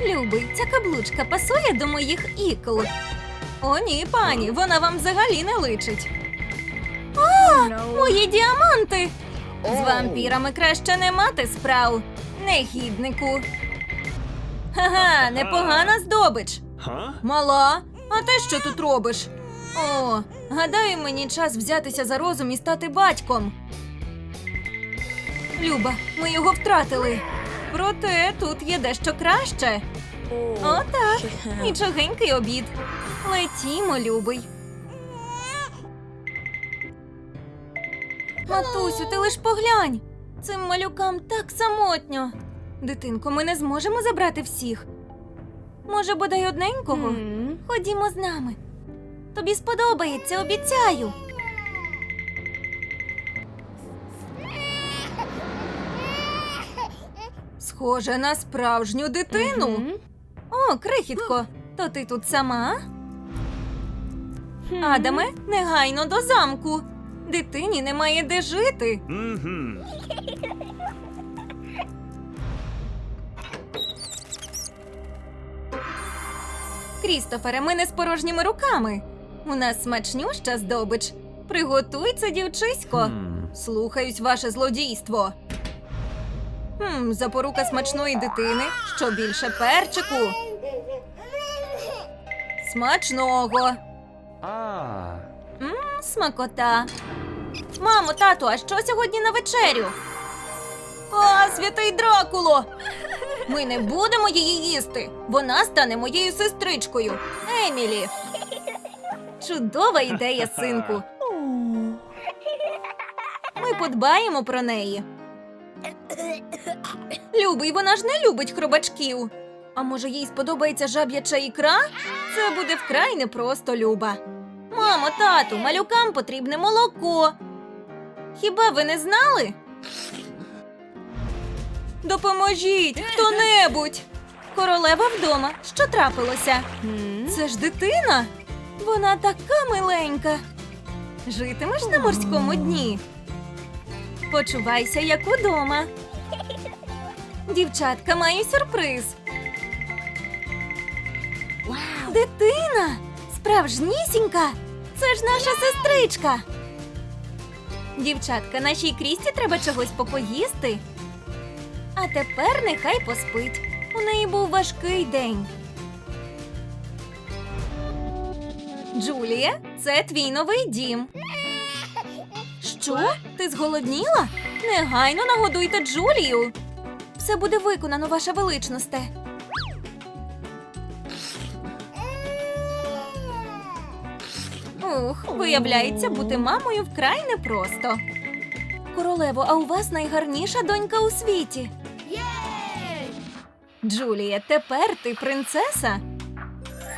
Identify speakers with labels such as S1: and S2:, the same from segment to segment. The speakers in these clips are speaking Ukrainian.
S1: Любий, ця каблучка пасує до моїх ікл. О, ні, пані, вона вам взагалі не личить. А, мої діаманти! З вампірами краще не мати справ. Негіднику. Ха-ха, непогана здобич. Мала, а ти що тут робиш? О, гадаю, мені час взятися за розум і стати батьком. Люба, ми його втратили. Проте тут є дещо краще. О, так, нічогенький обід. Летімо, любий. Матусю, ти лиш поглянь. Цим малюкам так самотньо. Дитинко, ми не зможемо забрати всіх. Може, бодай одненького? Ходімо з нами. Тобі сподобається, обіцяю. Схоже на справжню дитину. О, крихітко, то ти тут сама? Адаме, негайно до замку. Дитині немає де жити.
S2: Mm-hmm.
S1: Крістофере, ми не з порожніми руками. У нас смачнюща здобич. Приготуй це, дівчисько.
S2: Hmm.
S1: Слухаюсь ваше злодійство. Хм, запорука смачної дитини. Що більше перчику. Смачного.
S2: Ah.
S1: Смакота. Мамо, тату, а що сьогодні на вечерю? О, святий Дракуло! Ми не будемо її їсти. Вона стане моєю сестричкою. Емілі. Чудова ідея, синку. Ми подбаємо про неї. Любий, вона ж не любить хробачків. А може, їй сподобається жаб'яча ікра? Це буде вкрай непросто, Люба. Мамо, тату, малюкам потрібне молоко. Хіба ви не знали? Допоможіть хто-небудь. Королева вдома. Що трапилося? Це ж дитина. Вона така миленька. Житимеш на морському дні. Почувайся як удома. Дівчатка, маю сюрприз. Дитина! Справжнісінька! Це ж наша сестричка. Дівчатка, нашій крісті треба чогось попоїсти. А тепер нехай поспить. У неї був важкий день. Джулія, це твій новий дім. Що? Ти зголодніла? Негайно нагодуйте Джулію. Все буде виконано, ваша величносте. Ух, виявляється, бути мамою вкрай непросто. Королево, а у вас найгарніша донька у світі. Джулія, тепер ти принцеса.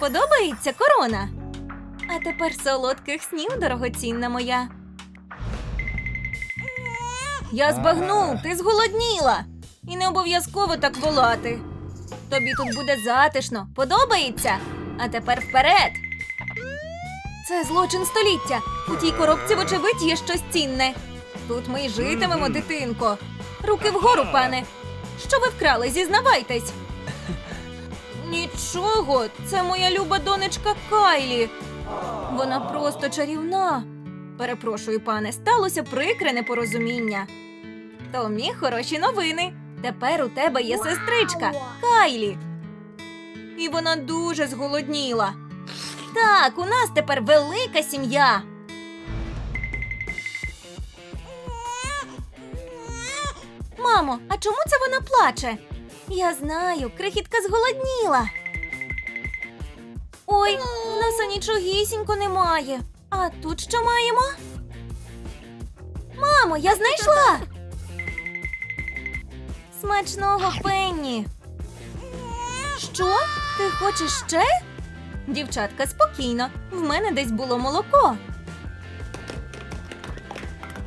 S1: Подобається корона. А тепер солодких снів, дорогоцінна моя. Я збагнув, ти зголодніла. І не обов'язково так волати. Тобі тут буде затишно, подобається? А тепер вперед. Це злочин століття. У тій коробці, вочевидь, є щось цінне. Тут ми й житимемо, дитинко. Руки вгору, пане. Що ви вкрали? Зізнавайтесь. Нічого, це моя люба донечка Кайлі. Вона просто чарівна. Перепрошую, пане, сталося прикре непорозуміння. Томі, хороші новини. Тепер у тебе є сестричка Кайлі. І вона дуже зголодніла. Так, у нас тепер велика сім'я. Мамо, а чому це вона плаче? Я знаю, крихітка зголодніла. Ой, в нас нічогісінько немає. А тут що маємо? Мамо, я знайшла. Смачного пенні. Що? Ти хочеш ще? Дівчатка, спокійно. В мене десь було молоко.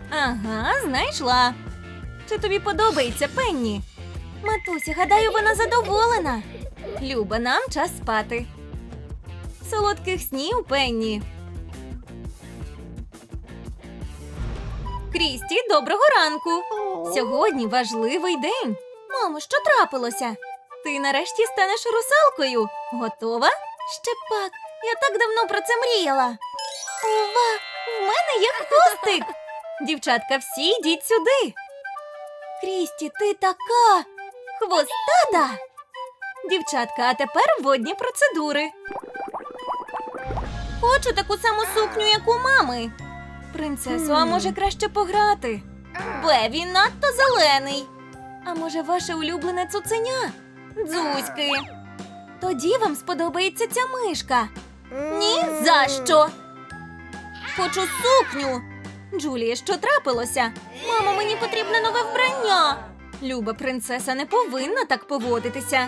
S1: Ага, знайшла. Чи тобі подобається Пенні? Матуся, гадаю, вона задоволена. Люба, нам час спати. Солодких снів, Пенні. Крісті, доброго ранку. Сьогодні важливий день. Мамо, що трапилося? Ти нарешті станеш русалкою. Готова? Ще пак. Я так давно про це мріяла. Ова, в мене є хвостик. Дівчатка, всі йдіть сюди. Крісті, ти така хвостата. Дівчатка, а тепер водні процедури. Хочу таку саму сукню, як у мами. Принцесо, а може краще пограти? Бе, він надто зелений. А може, ваше улюблене цуценя? Дзузьки. Тоді вам сподобається ця мишка. Ні, за що. Хочу сукню. Джулія, що трапилося? Мамо, мені потрібне нове вбрання. Люба принцеса не повинна так поводитися.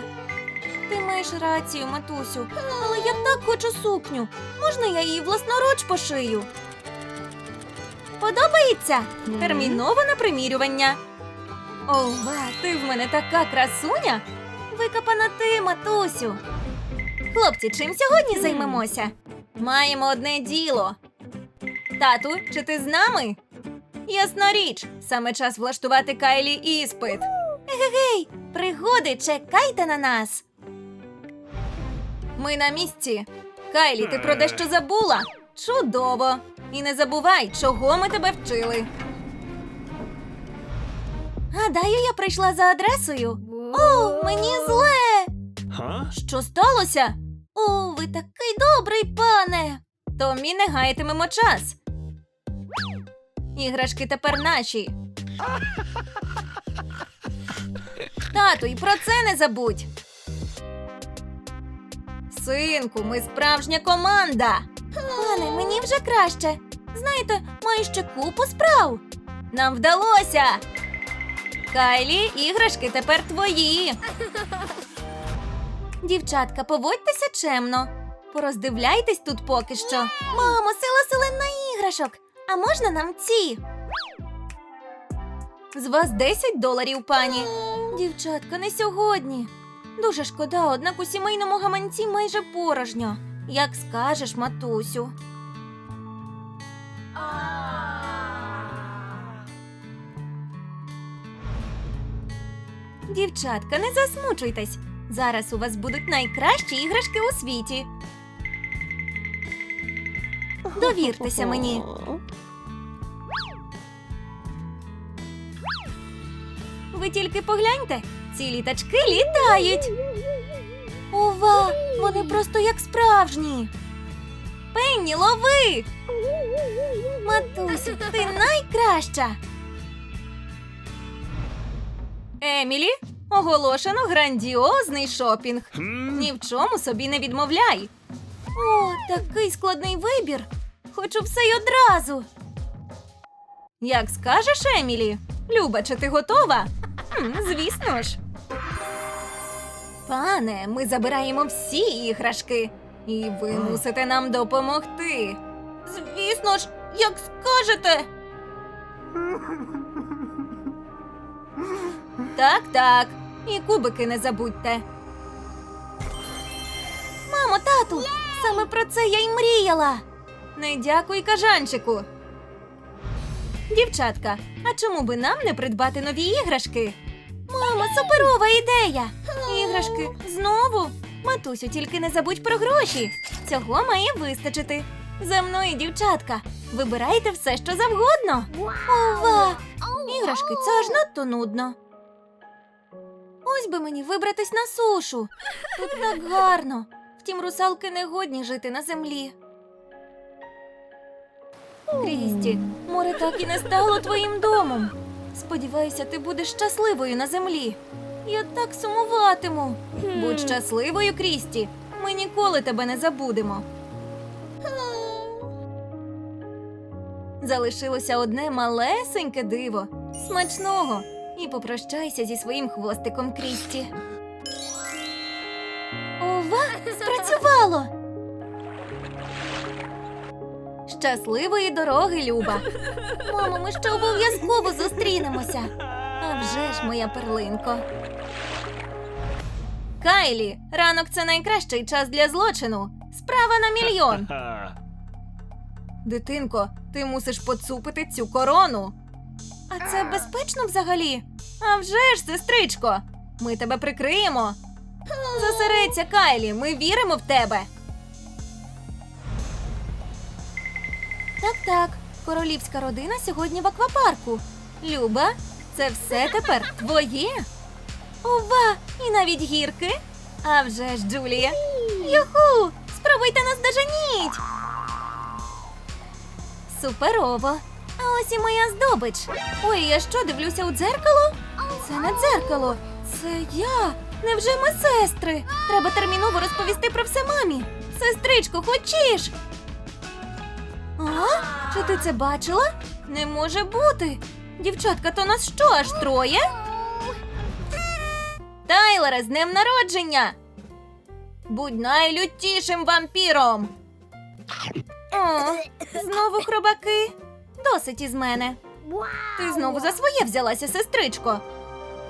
S1: Ти маєш рацію, матусю, але я так хочу сукню. Можна я її власноруч пошию? Подобається? Терміново на примірювання. Ова, ти в мене така красуня. Викопана ти, матусю. Хлопці, чим сьогодні займемося? Маємо одне діло. Тату, чи ти з нами? Ясна річ, саме час влаштувати Кайлі іспит. Егегей, пригоди, чекайте на нас. Ми на місці. Кайлі, ти про дещо забула? Чудово! І не забувай, чого ми тебе вчили. Гадаю, я прийшла за адресою. О, мені зле. Що сталося? О, ви такий добрий, пане. Томі, не гайтимемо час. Іграшки тепер наші. Тату, і про це не забудь. Синку, ми справжня команда. Пане, мені вже краще. Знаєте, маю ще купу справ. Нам вдалося. Кайлі, іграшки тепер твої. Дівчатка, поводьтеся чемно. Пороздивляйтесь тут поки що. Мамо, сила селена іграшок. А можна нам ці? З вас 10 доларів, пані. Дівчатка, не сьогодні. Дуже шкода, однак у сімейному гаманці майже порожньо. Як скажеш, матусю. Дівчатка, не засмучуйтесь. Зараз у вас будуть найкращі іграшки у світі. Довіртеся мені. Ви тільки погляньте, ці літачки літають. Ова, вони просто як справжні. Пенні, лови! Матусю, ти найкраща. Емілі, оголошено грандіозний шопінг. Ні в чому собі не відмовляй. О, такий складний вибір. Хочу все й одразу. Як скажеш, Емілі? Люба, чи ти готова? Хм, звісно ж. Пане, ми забираємо всі іграшки, і ви мусите нам допомогти. Звісно ж, як скажете. Так, так. І кубики не забудьте. Мамо, тату, саме про це я й мріяла. Не дякуй кажанчику. Дівчатка, а чому би нам не придбати нові іграшки? Мамо, суперова ідея! Іграшки знову. Матусю, тільки не забудь про гроші. Цього має вистачити. За мною, дівчатка, вибирайте все, що завгодно. Ова! Іграшки це аж надто нудно. Ось би мені вибратись на сушу. Тут так гарно. Втім, русалки не годні жити на землі. Крісті, море так і не стало твоїм домом. Сподіваюся, ти будеш щасливою на землі. Я так сумуватиму. Будь щасливою, Крісті. Ми ніколи тебе не забудемо. Залишилося одне малесеньке диво. Смачного. І попрощайся зі своїм хвостиком Крісті. Ова, спрацювало. Щасливої дороги, Люба. Мамо, ми ще обов'язково зустрінемося. А вже ж, моя перлинко. Кайлі, ранок це найкращий час для злочину. Справа на мільйон. Дитинко, ти мусиш поцупити цю корону. А це безпечно взагалі? А вже ж, сестричко, ми тебе прикриємо. Зосередься, Кайлі, ми віримо в тебе. Так, так. Королівська родина сьогодні в аквапарку. Люба, це все тепер твоє. Ова, і навіть гірки. А вже ж, Джулія. Юху! Спробуйте нас доженіть! Суперово. А ось і моя здобич. Ой, я що дивлюся у дзеркало? Це не дзеркало, це я. Невже ми сестри? Треба терміново розповісти про все мамі. Сестричко, хочеш? А? Чи ти це бачила? Не може бути. Дівчатка, то нас що, аж троє? Тайлере, з днем народження! Будь найлютішим вампіром. О, знову хробаки. Досить із мене. Ти знову за своє взялася, сестричко.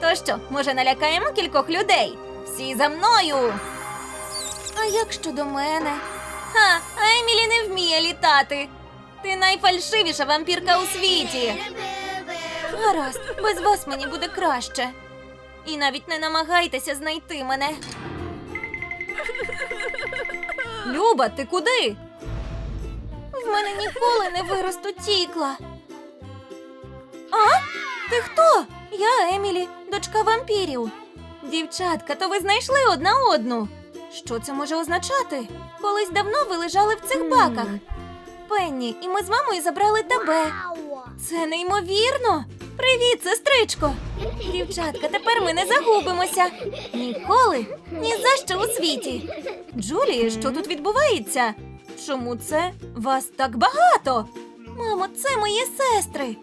S1: То що, може, налякаємо кількох людей? Всі за мною. А як щодо мене? Ха, а Емілі не вміє літати. Ти найфальшивіша вампірка у світі. Гаразд, без вас мені буде краще. І навіть не намагайтеся знайти мене. Люба, ти куди? В мене ніколи не виростуть ікла. А? Ти хто? Я Емілі, дочка вампірів. Дівчатка, то ви знайшли одна одну. Що це може означати? Колись давно ви лежали в цих баках. Пенні, і ми з мамою забрали тебе. Це неймовірно. Привіт, сестричко. Дівчатка, тепер ми не загубимося. Ніколи, ні за що у світі. Джулії, що тут відбувається? Чому це вас так багато? Мамо, це мої сестри.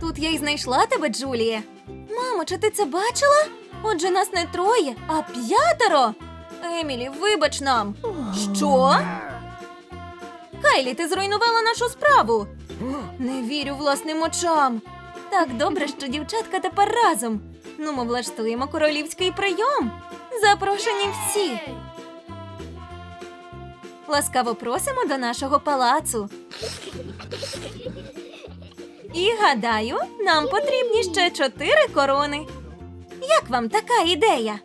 S1: Тут я й знайшла тебе, Джулія. Мамо, чи ти це бачила? Отже, нас не троє, а п'ятеро. Емілі, вибач нам. Що? Кайлі, ти зруйнувала нашу справу. Не вірю власним очам. Так добре, що дівчатка тепер разом. Ну, ми влаштуємо королівський прийом. Запрошені всі. Ласкаво просимо до нашого палацу. І гадаю, нам потрібні ще чотири корони. Як вам така ідея?